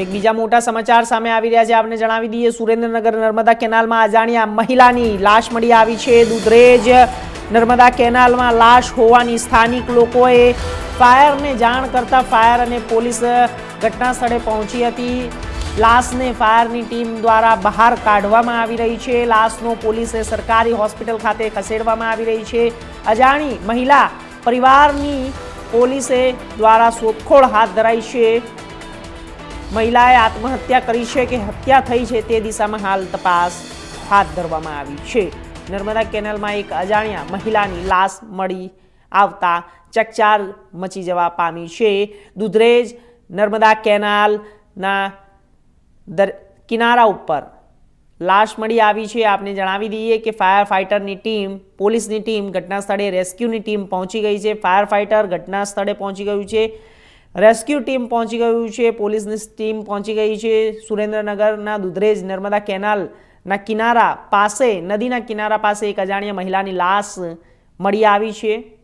એક બીજા મોટા સમાચાર સામે આવી રહ્યા છે. આપને જણાવી દઈએ, સુરેન્દ્રનગર નર્મદા કેનાલમાં અજાણ્યા મહિલાની લાશ મળી આવી છે. દુધરેજ નર્મદા કેનાલમાં લાશ હોવાની સ્થાનિક લોકોએ ફાયરને જાણ કરતા ફાયર અને પોલીસ ઘટના સ્થળે પહોંચી હતી. લાશને ફાયરની ટીમ દ્વારા બહાર કાઢવામાં આવી રહી છે. લાશનો પોલીસે સરકારી હોસ્પિટલ ખાતે ખસેડવામાં આવી રહી છે. અજાણી મહિલા પરિવારની પોલીસે દ્વારા શોધખોળ હાથ ધરાઈ છે. મહિલાએ આત્મહત્યા કરી છે કે હત્યા થઈ છે તે દિશામાં હાલ તપાસ હાથ ધરવામાં આવી છે. નર્મદા કેનાલમાં એક અજાણ્યા મહિલાની લાશ મળી આવતા ચકચાર મચી જવા પામી છે. દુધરેજ નર્મદા કેનાલના દર, કિનારા ઉપર લાશ મળી આવી છે. આપને જણાવી દઈએ કે ફાયર ફાઇટરની ટીમ, પોલીસની ટીમ ઘટના સ્થળે રેસ્ક્યુની ટીમ પહોંચી ગઈ છે. ફાયર ફાઇટર ઘટના સ્થળે પહોંચી ગયું છે. રેસ્ક્યુ ટીમ પહોંચી ગયું છે, પોલીસની ટીમ પહોંચી ગઈ છે. સુરેન્દ્રનગરના દુધરેજ, નર્મદા કેનાલના કિનારા પાસે, નદીના કિનારા પાસે એક અજાણ્યા મહિલાની લાશ મળી આવી છે.